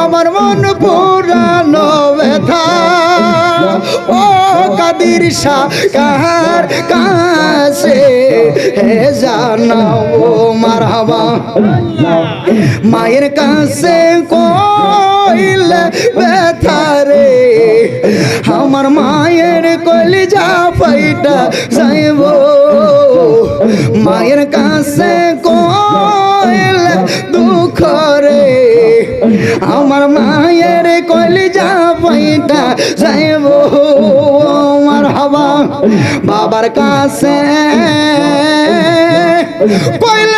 আমার মন পুরানো ব্যথা। ও কাদির শাহ কাহার কাছে হে জানাও মারহাবা। মায়ের কাছে কইল ব্যথা রে। আমার মায়ের কলিজা ফাইটা যাইব। মায়ের কাছে কইল দুঃখ রে আমার মায়ের কলিজা পয়টা যাইব আমার হবা বাবার কাছে। কইল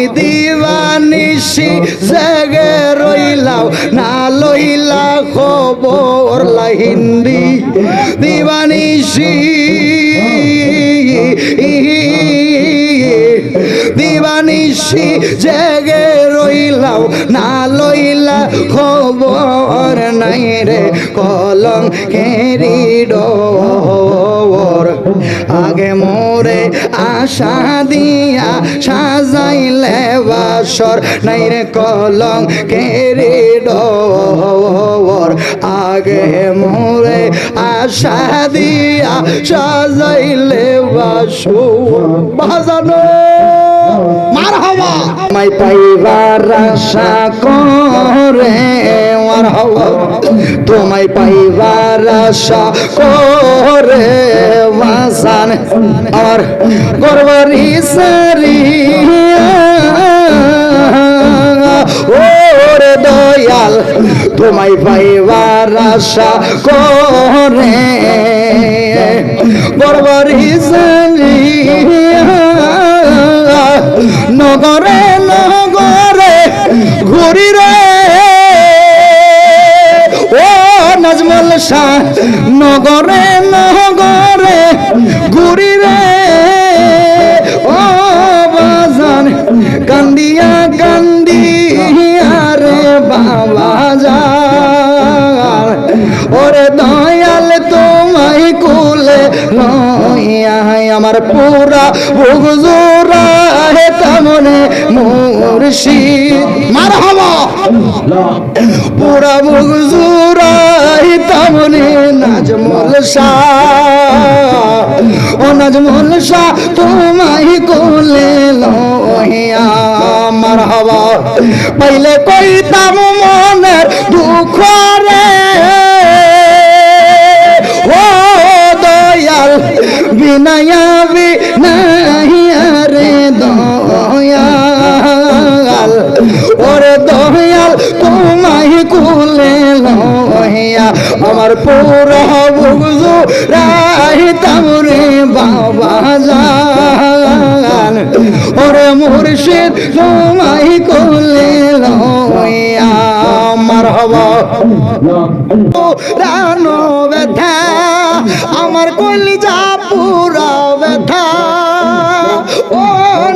আমি দিবানিসি জেগে রইলাও, না লইলা খবর লাহিন্দি দিবানিসি দিবানিসি জেগে রইলাও, না লইলা খবর নাই রে কলম ডোর। আগে মোরে আশা দিয়া সাজাইলে বাসর নাই রে কলম কেরি ডোর। আগে মোরে আশা দিয়া সাজাইলে বাসর। বাজানো। মার হওয়া মাই পাইবার আশা করে মার হওয়া তোমায় পাইবার আশা করে বাসান আমার গরবারি সারিয়া। ওরে দয়াল, তোমায় পাইবার আশা করে। গরবারি সারিয়া। নগরে নগরে ঘুরি রে। ও বাজান, কান্দিয়া কান্দিয়া রে বাবা যা ওরে দয়াল তোমায় কুলে লইয়া আমার পুরা ভুগজোরা হে তেমনে মুর্শিদ। মার হওয়া পুরা বুগজুরা হে তেমনে নাজমুল শাহ ও নাজমুল শাহ তোমায় রানো ব্যথা, আমার কলিজা পুরা ব্যথা। ও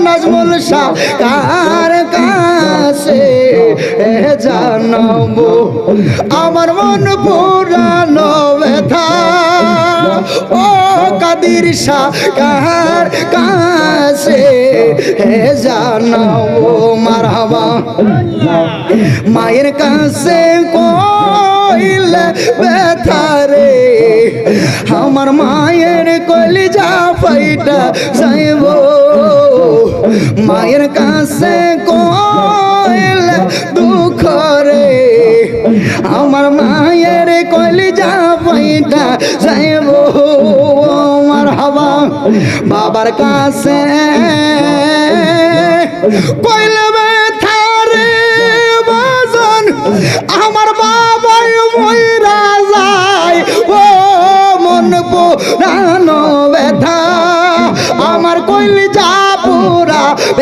নাজমুল শাহ, কার কাছে জানাব আমার মন পুরানো ব্যথা। ও কাদির শাহ, কার কাছে জানাব মারহাবা। মায়ের কাছে কইল ব্যথা রে। আমার মায়ের কলিজা ফাইটা যাইব। মায়ের কাছে কইল দুঃখ রে। আমার মায়ের কলিজা ফাইটা যাইব। আমার হবা বাবার কাছে কইল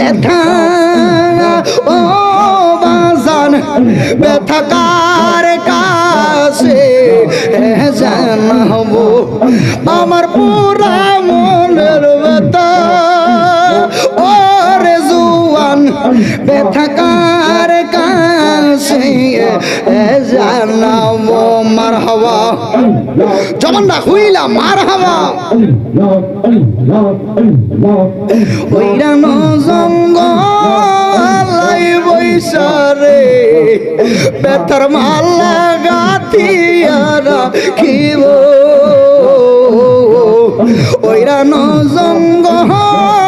ব্যথা ও বাজান, ব্যথা কার কাছে? জানাব আমার পুরা মনের ব্যথা। ও রে জুয়ান, ব্যথা কার কাছে? হওয়া জবানটা হইলা, মার হওয়া। ওইরানো জঙ্গলাই বৈশারে বেতার মালা গাথিয়ারা খিব ওইরানো জঙ্গলাই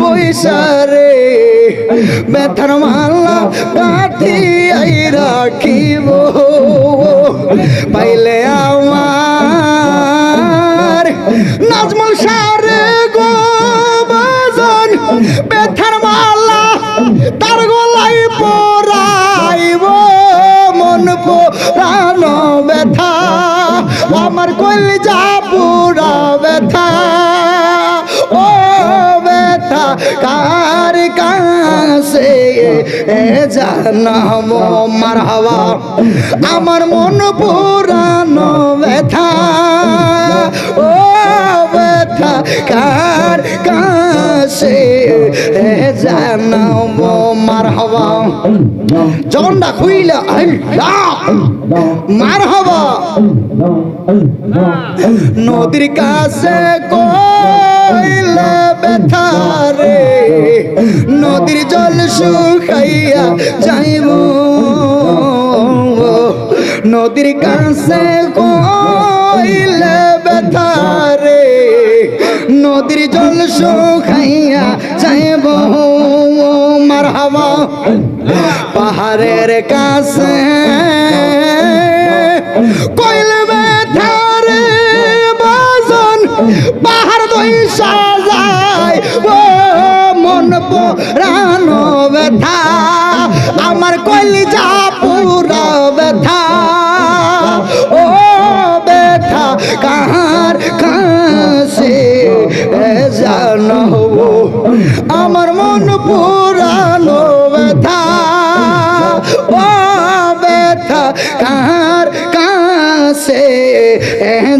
বৈশারে বেতার মালা গাথিয়াই রাখিব। পাইলে আমার নাজমুল সারে গো বাজন বেথার মালা তার গলাই পরাইব, মন পুরানো ব্যথা, আমার কলিজা পুরা ব্যথা। ও ব্যথা, কার কাছে জানাম মার হাওয়া? আমার মন পুরানো ব্যথা। ও কার কাছে? জানাম মার হাওয়া জগন্ডা খুইলা মার হাওয়া নদীর কাছে কইলে ব্যথা রে। নদীর জল শুকাইয়া যাইব। নদীর কাছে কইলে ব্যথা নদীর জল শুকাইয়া যাইব। মার হাওয়া পাহাড়ের কাছে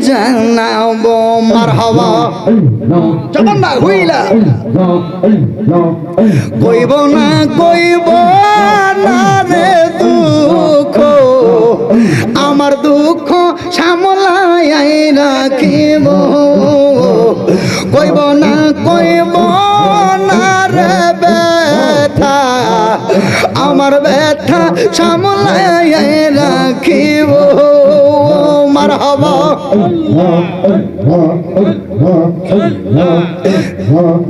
জানাব মার হওয়া না হইলা কইব না কইব না রে দুঃখ আমার দুঃখ সামলাই রাখিব কইব না, কইব। আমার ব্যথা সামলাই রাখিব। মার হবা।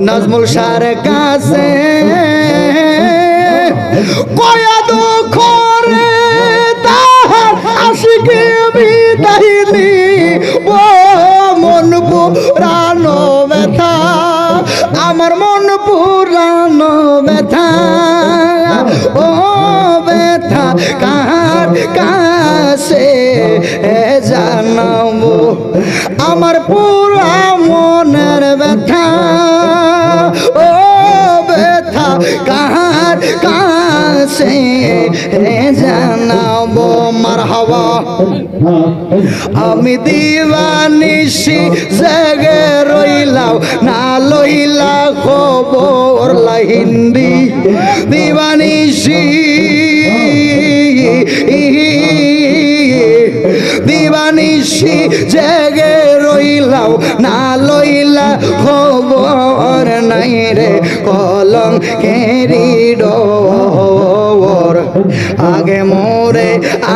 নাজমুল সার কাছে কয়া দুঃখ রে, তাহার আশিকে বিদাইলি ও মন পুরানো ব্যথা, আমার মন পুরানো ব্যথা। জানাব আমার পুরা মনের ব্যথা। ও ব্যথা, কার কাছে জানাব মার হওয়া? আমি দিবানিসি জেগে রইলাম, না লইলা খবর লাহিন্দি দিবানিসি জেগে রইলাও, না লইলা খবর নাই রে কলম কেরি ডর। আগে মোরে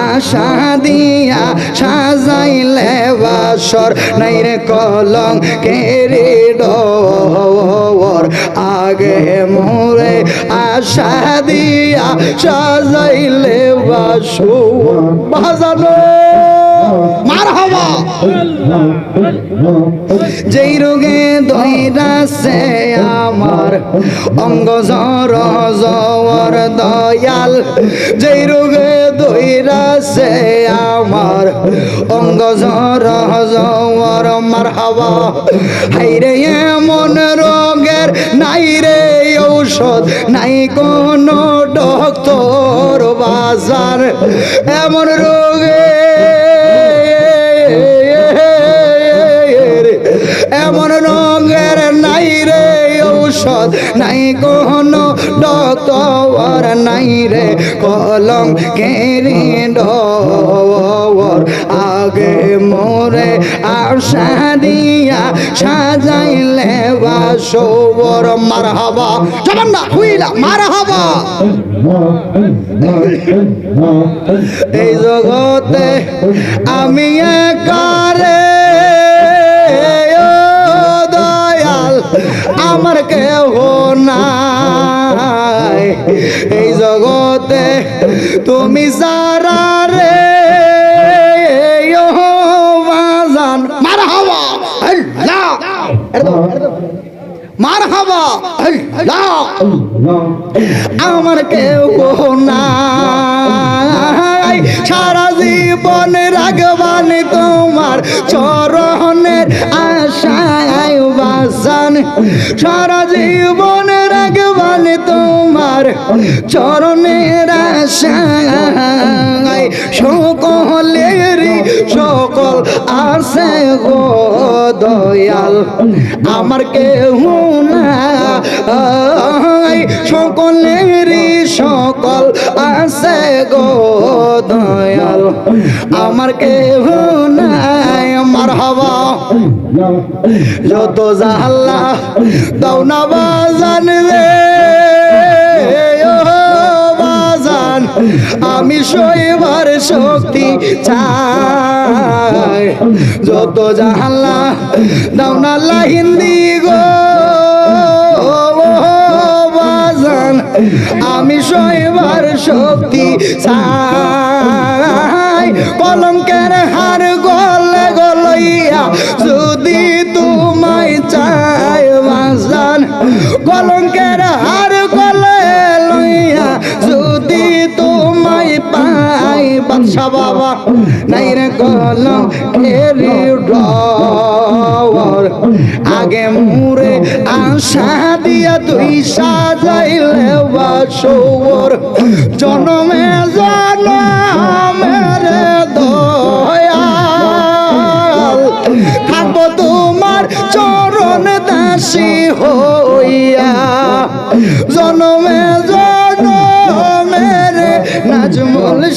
আশা দিয়া সাজাইলে বাসর, নাই রে কলম কেরি ডর। আগে মোরে আশা দিয়া সাজাইলে বাসর। বাজানো! হওয়া যেই রোগে দইরাছে আমার, অঙ্গ জ্বর জ্বর দয়াল। যেই রোগে দইরাছে আমার, অঙ্গ জ্বর জ্বর মার হাওয়া হাইরে এমন রোগের নাই রে ঔষধ, নাই কোনো ডক্টর বাজার। এমন রোগে এমন রঙের নাই রে ঔষধ, নাই কোনো ডক্টর, নাই রে কলম কেরি ডর। আগে মোরে আশা দিয়া সাজাইলে বাসবর মার হাবা জবান না, হুইলা মার হাবা এই জগতে আমি একারে আমার কেহ নাই। এই জগতে তুমি সারা রে মার হাওয়া মার হাওয়া আমার কেউ নাই। সারা জীবন রাগবান তোমার চরণের বাসান সারা জীবন রাগবান তোমার চরণের আশায় সকলেরই সকল আছে গো দয়াল, আমার কেউ নাই। সকলেরই সকল আছে গো দয়াল, আমার আমার হওয়া যত জাহাল্লা দাও না বাজান রে বাজান আমি শৈবার শক্তি চাই যত জাহাল্লা দাও না হিন্দি গো বাজান আমি শৈবার শক্তি চাই কলঙ্কের হার গলে গলইয়া যদি তোমায় চাই বাজান, কলঙ্কের হার গলে লইয়া যদি তোমায় পাই বাদশা বাবা, নাই রে কলম ডর। আগে মুরে আশা দিয়া তুই সাজাইলে বাসর জনমে জনমের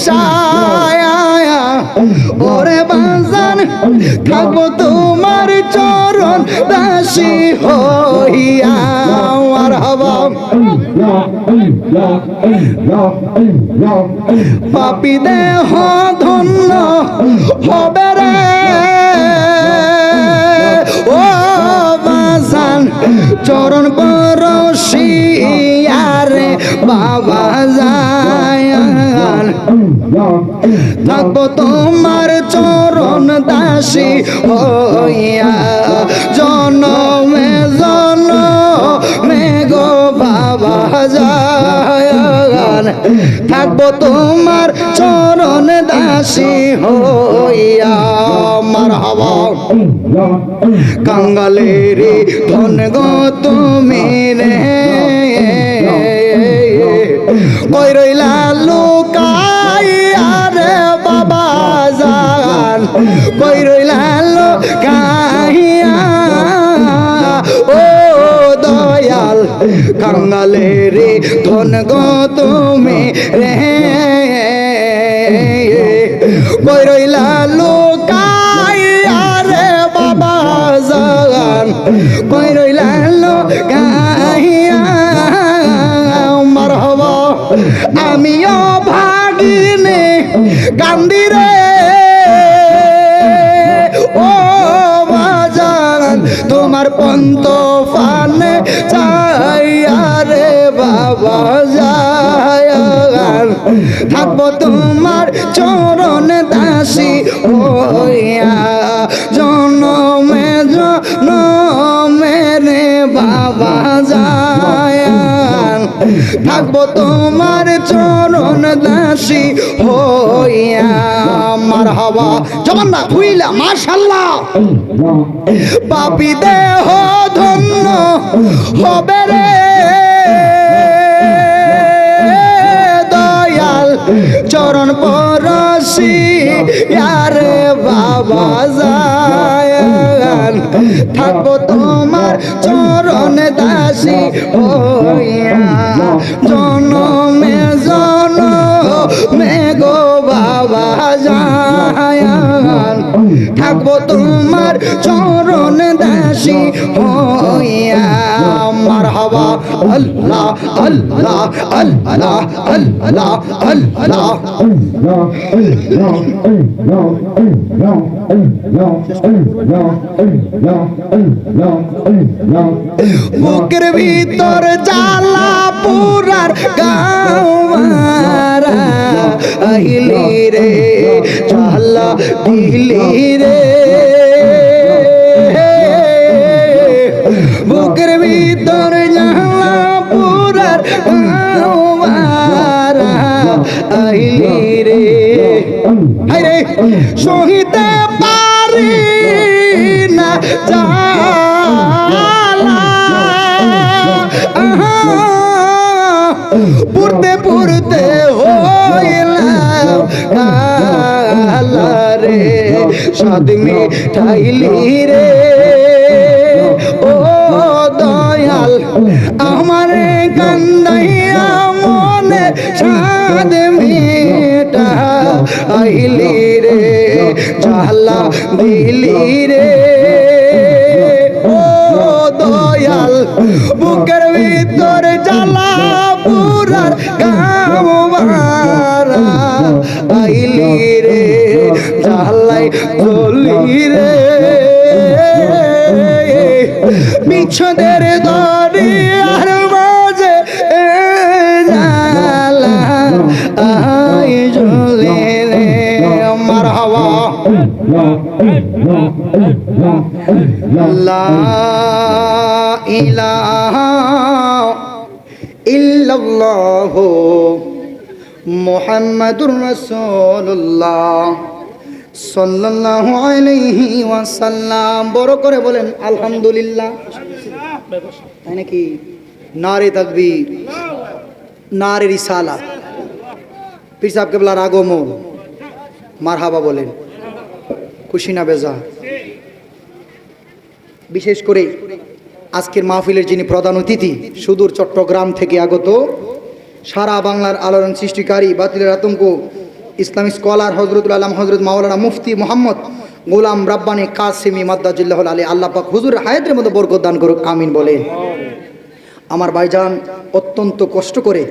সায়া ওরে বাজান থাকব তোমার চরণ দাসী হইয়া আর হবা। পাপি দেহ ধন্য হবে রে। ও বাজান, চরণ পরশিয়ারে বাবা থাকব তোমার চরণ দাসী হইয়া। জনমে জনমে গো বাবা, যায় থাকব তোমার চরণ দাসী হইয়া। মার হওয়া কাঙ্গালেরি ধন গো তুমি রে। কই রইলা লুকাইয়া জান কই রইলা লুকাইয়া ও দয়াল কাঙ্গালেরি ধন গো তুমি রে। কই রইলা লুকাইয়া রে বাবা জান কই রইলা লুকাইয়া মারহবা, আমিও ভাগিনে কান্দিরে পন্ত ফানে চাইয়ারে বাবা যায়। থাকব তোমার চরণ দাসী হইয়া। জনমে জনমে রে বাবা থাকব তোমার চরণ দাসী হইয়া। আমার হওয়া যেমন না হুইলা মাশাল্লাহ। পাপি দেহ ধন্য হবে রে। দয়াল আরে বাবা জান থাকব তোমার চরণ দাসী হইয়া। জনমে জনমে গো বাবা জান থাকব তোমার চরণ দাসী হইয়া। মারহাবা, আল্লাহ আল্লাহ আল্লাহ আল্লাহ আল্লাহ। বুকের ভিতর জ্বালা পুরার গাওয়ারা। আহিলি রে, জ্বালা দিলি রে। সহিতে পারি না হইলাম কালা রে সাদ মিঠাইলি রে। ও দয়াল, আমার কান্দাইয়া মনে সাদ মিটা আইলি জালা দিলি রে ও দয়াল, বুকের ভিতর জ্বালা পুরার গামবারা আইলি রে জ্বালাই জ্বলি রে বিচ্ছদের লা ইলাহা ইল্লাল্লাহ মুহাম্মাদুর বড় করে বলেন, আলহামদুলিল্লাহ। তাই নাকি? নারে তাকবীর, নারে রিসালা পীর সাহেব কেবলার আগমন। মারহাবা বলেন, খুশি না বেজা? বিশেষ করে আজকের মাহফিলের যিনি প্রধান অতিথি সুদূর চট্টগ্রাম থেকে আগত সারা বাংলার আলোড়ন সৃষ্টিকারী বাতিলের আতঙ্ক, ইসলামী স্কলার হজরতুল আলম, হজরত মাওলানা মুফতি মোহাম্মদ গোলাম রাব্বানি কাসিমি মাদ্দাজুল্লাহ আলী, আল্লাহ পাক হুজুর হায়াতের মধ্যে বরকত দান করুক, আমিন বলেন। আমার ভাইজান অত্যন্ত কষ্ট করে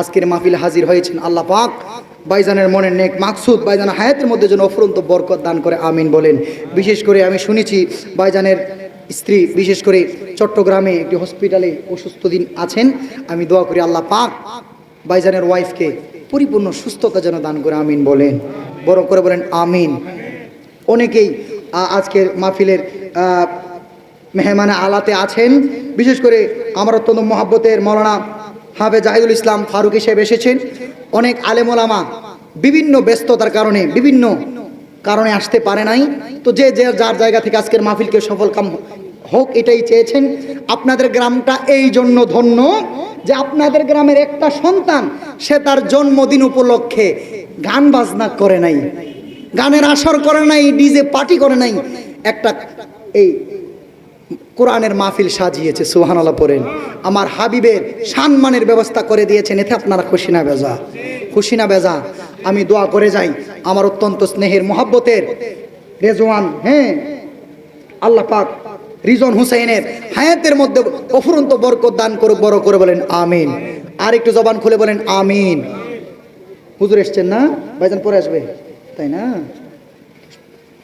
আজকের মাহফিলে হাজির হয়েছেন আল্লাহ পাক। ভাইজানের মনের নেক মাকসুদ ভাইজান হায়াতের মধ্যে যেন অফুরন্ত বরকত দান করে, আমিন বলেন। বিশেষ করে আমি শুনেছি ভাইজানের স্ত্রী, বিশেষ করে চট্টগ্রামে একটি হসপিটালে অসুস্থ দিন আছেন, আমি দোয়া করি আল্লাহ পাক বাইজানের ওয়াইফকে পরিপূর্ণ সুস্থতা যেন দান করে, আমিন বলেন। বড় করে বলেন, আমিন। অনেকেই আজকের মাহফিলের মেহমানে আলাতে আছেন, বিশেষ করে আমার অত্যন্ত মহাব্বতের মৌলানা হাফে জাহিদুল ইসলাম ফারুক হিসেবে এসেছেন। অনেক আলেমোলামা বিভিন্ন ব্যস্ততার কারণে, বিভিন্ন কারণে আসতে পারে নাই। তো যে যে যার জায়গা থেকে আজকের মাহফিলকে সফল কাম হোক, এটাই চেয়েছেন। আপনাদের গ্রামটা এই জন্য ধন্য যে আপনাদের গ্রামের একটা সন্তান, সে তার জন্মদিন উপলক্ষে গান বাজনা করে নাই। গানের আসর করে নাই, ডিজে পার্টি করে নাই। একটা এই কোরআনের মাহফিল সাজিয়েছে সুহানাল্লাহ পড়েন আমার হাবিবের সম্মানের ব্যবস্থা করে দিয়েছেন, এতে আপনারা খুশি না বেজা? খুশি না বেজা? আমি দোয়া করে যাই। আমার অত্যন্ত স্নেহের মোহাব্বতের রেজওয়ান হ্যাঁ। আল্লাহ পাক রিজন হুসাইনের হায়াতের মধ্যে অফুরন্ত বরকত দান করুক, বড় করে বলেন আমিন। আর একটু জবান খুলে বলেন আমিন। হুজুর এসছেন না? ভাইজান পরে আসবে। তাই না?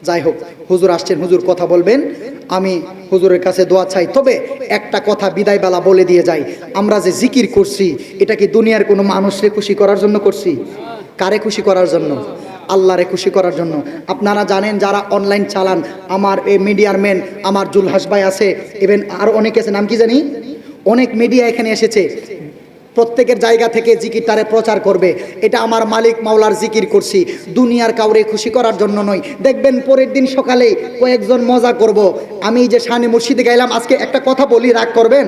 যাই হোক, হুজুর আসছেন, হুজুর কথা বলবেন। আমি হুজুরের কাছে দোয়া চাই। তবে একটা কথা বিদায় বেলা বলে দিয়ে যাই। আমরা যে জিকির করছি, এটা কি দুনিয়ার কোনো মানুষকে খুশি করার জন্য করছি? কারে খুশি করার জন্য? আল্লাহরে খুশি করার জন্য। আপনারা জানেন যারা অনলাইন চালান, আমার এই মিডিয়ার ম্যান আমার জুলহাস ভাই আছে ইভেন আর অনেকে আছে, নাম কি জানি? অনেক মিডিয়া এখানে এসেছে। প্রত্যেকের জায়গা থেকে জিকিরটারে প্রচার করবে। এটা আমার মালিক মাওলার জিকির করছি। দুনিয়ার কাউরে খুশি করার জন্য নয়। দেখবেন পরের দিন সকালে কয়েকজন মজা করব। আমি যে শানে মুর্শিদি গাইলাম, আজকে একটা কথা বলি, রাগ করবেন?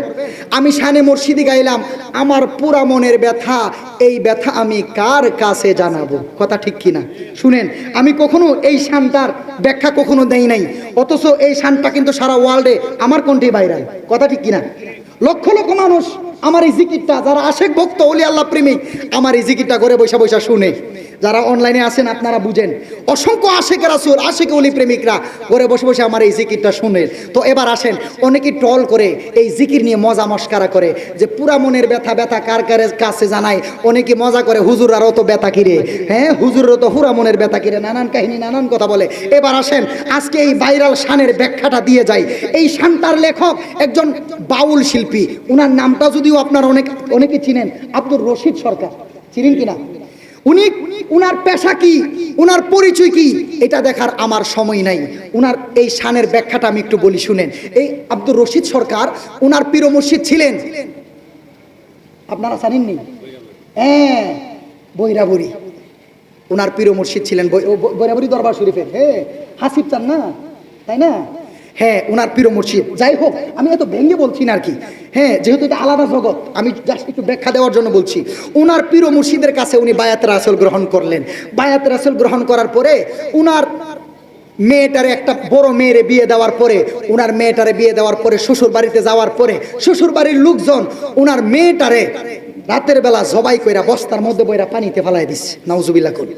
আমি শানে মুর্শিদি গাইলাম, আমার পুরা মনের ব্যথা, এই ব্যথা আমি কার কাছে জানাব? কথা ঠিক কিনা? শুনেন, আমি কখনো এই শানটার ব্যাখ্যা কখনো দেই নাই। অথচ এই শানটা কিন্তু সারা ওয়ার্ল্ডে আমার কোনটি ভাইরাল কথা ঠিক কিনা? লক্ষ লক্ষ মানুষ আমার এই জিকিরটা, যারা আশেক ভক্ত, অলি আল্লাহ প্রেমিক, আমার এই জিকিরটা করে বৈশা বৈশা শুনে। যারা অনলাইনে আছেন, আপনারা বুঝেন। অসংখ্য আশেক রাসুল আশেক অলি প্রেমিকরা ঘরে বসে বসে আমার এই জিকিরটা শুনে তো এবার আসেন, অনেকে ট্রল করে এই জিকির নিয়ে মজা মস্কারা করে যে পুরা মনের ব্যথা ব্যথা কার কার কাছে জানায়? অনেকে মজা করে হুজুর আরও তো ব্যথা কিরে? হ্যাঁ হুজুরও তো হুরা মনের ব্যথা কিরে? নানান কাহিনী, নানান কথা বলে। এবার আসেন, আজকে এই ভাইরাল শানের ব্যাখ্যাটা দিয়ে যাই। এই শানটার লেখক একজন বাউল শিল্পী। উনার নামটা যদিও আপনার অনেক, অনেকে চিনেন, আব্দুর রশিদ সরকার। চিনেন কিনা? উনি, উনার পেশা কি? উনার পরিচয় কি? এটা দেখার আমার সময় নাই। উনার এই শানের ব্যাখ্যাটা আমি একটু বলি, শুনেন। এই আব্দুর রশিদ সরকার, উনার পীর মুর্শিদ ছিলেন। আপনারা জানেননি? হ্যাঁ বৈরাবুরি। উনার পীর মুর্শিদ ছিলেন বৈরাবুরি দরবার শরীফের। হ্যাঁ হাসিব চান না? তাই না? হ্যাঁ ওনার পীর মুর্শিদ। যাই হোক, আমি এত ভেঙে বলছি না আর কি। হ্যাঁ যেহেতু এটা আলাদা জগৎ, আমি জাস্ট একটু ব্যাখ্যা দেওয়ার জন্য বলছি। উনার পীর মুর্শিদের কাছে উনি বায়াত রাসুল গ্রহণ করলেন। বায়াত রাসুল গ্রহণ করার পরে উনার মেয়েটারে, একটা বড় মেয়েরে বিয়ে দেওয়ার পরে, উনার মেয়েটারে বিয়ে দেওয়ার পরে শ্বশুর বাড়িতে যাওয়ার পরে শ্বশুর বাড়ির লোকজন ওনার মেয়েটারে রাতের বেলা জবাই কইরা বস্তার মধ্যে বইরা পানিতে ফেলাই দিচ্ছে নাউজুবিল্লাহ করি।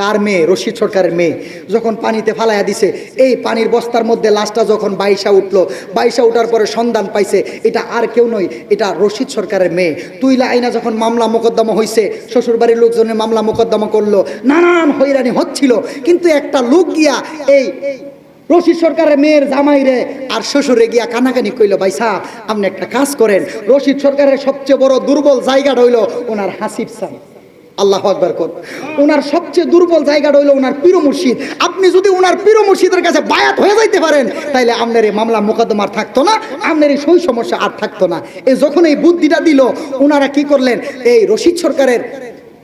কার মেয়ে? রশিদ সরকারের মেয়ে। যখন পানিতে ফালাইয়া দিছে, এই পানির বস্তার মধ্যে লাশটা যখন বাইশা উঠল, বাইশা উঠার পরে সন্ধান পাইছে, এটা আর কেউ নয়, এটা রশিদ সরকারের মেয়ে। তুইলা আইনা যখন মামলা মোকদ্দমা হয়েছে শ্বশুরবাড়ির লোকজনের মামলা মোকদ্দমা করল, নানান হইরানি হচ্ছিল, কিন্তু একটা লোক গিয়া এই রশিদ সরকারের মেয়ের জামাই রে আর শ্বশুরে গিয়া কানাকানি কইলো, ভাই সাহ আপনি একটা কাজ করেন। রশিদ সরকারের সবচেয়ে বড় দুর্বল জায়গাটা হইল ওনার হাসিব সাহ আল্লাহ আকবার কর। ওনার সবচেয়ে দুর্বল জায়গাটা হইল ওনার পীর মুর্শিদ। আপনি যদি ওনার পীর মুর্শিদের কাছে বায়াত হয়ে যাইতে পারেন, তাইলে আপনার এই মামলা মোকদ্দমা থাকতো না, আপনার এই সই সমস্যা আর থাকতো না। এই যখন এই বুদ্ধিটা দিল ওনারা কি করলেন? এই রশিদ সরকারের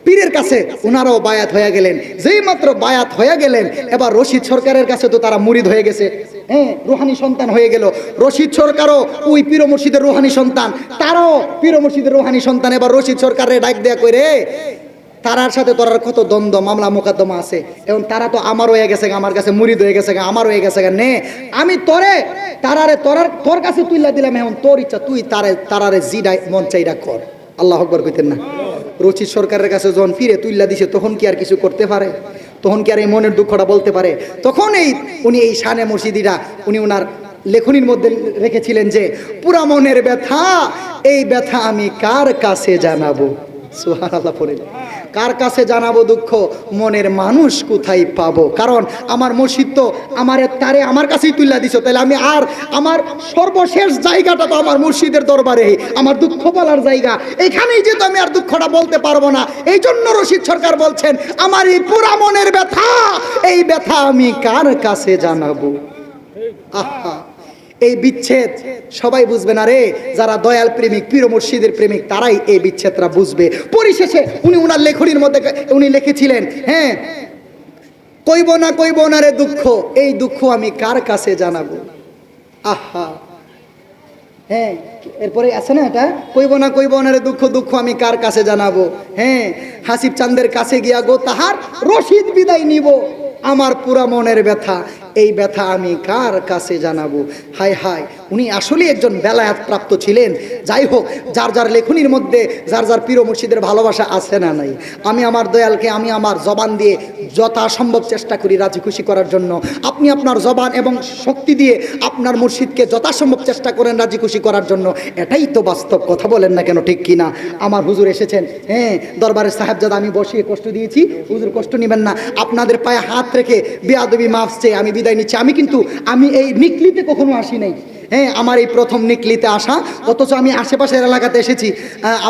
পীরের কাছে ওনারাও বায়াত হয়ে গেলেন। যেই মাত্র বায়াত হয়ে গেলেন, এবার রশিদ সরকারের কাছে তো তারা মুরিদ হয়ে গেছে। হ্যাঁ রুহানি সন্তান হয়ে গেল। রশিদ সরকারও ওই পীর মুর্শিদের রোহানি সন্তান। তারাও পীর মুর্শিদের রোহানি সন্তান এবার রশিদ সরকারের ডাক দেয়া করে তারার সাথে তোরার কত দ্বন্দ্ব, মামলা, মোকদ্দমা আছে। এবং তারা তো আমার হয়ে গেছে আমার কাছে মুরিদ হয়ে গেছে আমার হয়ে গেছে নে, আমি তোরে, তারারে, তোরার, তোর কাছে তুইলা দিলাম এখন, তোর ইচ্ছা, তুই তারে, তারারে জিডাই মন চাইরা কর। আল্লাহ আকবর কইতেন না। রচিত সরকারের কাছে যখন ফিরে তুইলা দিছে, তখন কি আর কিছু করতে পারে? তখন কি আর এই মনের দুঃখটা বলতে পারে? তখন এই, উনি এই শানে মসজিদিরা, উনি ওনার লেখনির মধ্যে রেখেছিলেন যে, পুরা মনের ব্যথা, এই ব্যথা আমি কার কাছে জানাব? সুহান আল্লাহ পড়ে। কার কাছে জানাব দুঃখ? মনের মানুষ কোথায় পাবো? কারণ আমার মসজিদ তো আমার তারে আমার কাছেই তুল্লা দিছো। তাহলে আমি আর আমার সর্বশেষ জায়গাটা তো আমার মসজিদের দরবারে আমার দুঃখ বলার জায়গা। এখানেই যেহেতু আমি আর দুঃখটা বলতে পারব না এই জন্য রশিদ সরকার বলছেন, আমার এই পুরা মনের ব্যথা, এই ব্যথা আমি কার কাছে জানাব? আহা। এই বিচ্ছেদ সবাই বুঝবে না রে। যারা দয়াল প্রেমিক, পীর মুর্শিদের প্রেমিক, তারাই এই বিচ্ছেদটা বুঝবে। পরিশেষে উনি উনার লেখনির মধ্যে উনি লিখেছিলেন হ্যাঁ কইব না কইব না রে দুঃখ, এই দুঃখ আমি কার কাছে জানাব? আহা। হ্যাঁ এরপরে আছে না এটা? কইব না কইব না রে দুঃখ দুঃখ আমি কার কাছে জানাব? হ্যাঁ হাসিব চান্দের কাছে গিয়া গো তাহার রশিদ বিদায় নিব। আমার পুরা মনের ব্যথা। এই ব্যথা আমি কার কাছে জানাব? হায় হায়, উনি আসলে একজন বেলায়াত প্রাপ্ত ছিলেন। যাই হোক, যার যার লেখনির মধ্যে, যার যার প্রিয় মুর্শিদের ভালোবাসা আছে না নাই। আমি আমার দয়ালকে, আমি আমার জবান দিয়ে যথাসম্ভব চেষ্টা করি রাজি খুশি করার জন্য। আপনি আপনার জবান এবং শক্তি দিয়ে আপনার মুর্শিদকে যথাসম্ভব চেষ্টা করেন রাজি খুশি করার জন্য। এটাই তো বাস্তব কথা, বলেন না কেন, ঠিক কিনা? আমার হুজুর এসেছেন হ্যাঁ দরবারের সাহেবজাদা, আমি বসিয়ে কষ্ট দিয়েছি। হুজুর, কষ্ট নেবেন না। আপনাদের পায়ে হাত রেখে বেয়াদবি মাফ চেয়ে আমি বিদায় নিচ্ছি। আমি কিন্তু, আমি এই নিকলিতে কখনো আসি নাই। হ্যাঁ আমার এই প্রথম নিকলিতে আসা, অথচ আমি আশেপাশের এলাকাতে এসেছি।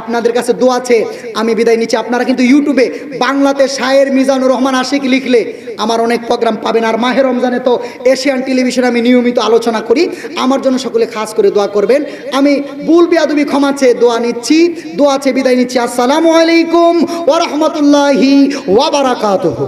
আপনাদের কাছে দোয়া আছে, আমি বিদায় নিচ্ছি। আপনারা কিন্তু ইউটিউবে বাংলাতে শায়ের মিজানুর রহমান আশিক লিখলে আমার অনেক প্রোগ্রাম পাবেন। আর মাহে রমজানে তো এশিয়ান টেলিভিশনে আমি নিয়মিত আলোচনা করি। আমার জন্য সকলে খাস করে দোয়া করবেন। আমি ভুল বেয়াদবি ক্ষমা চেয়ে দোয়া নিচ্ছি। দোয়া চেয়ে বিদায় নিচ্ছি। আসসালামু আলাইকুম ওরহমতুল্লাহি ওয়াবারাকাতুহু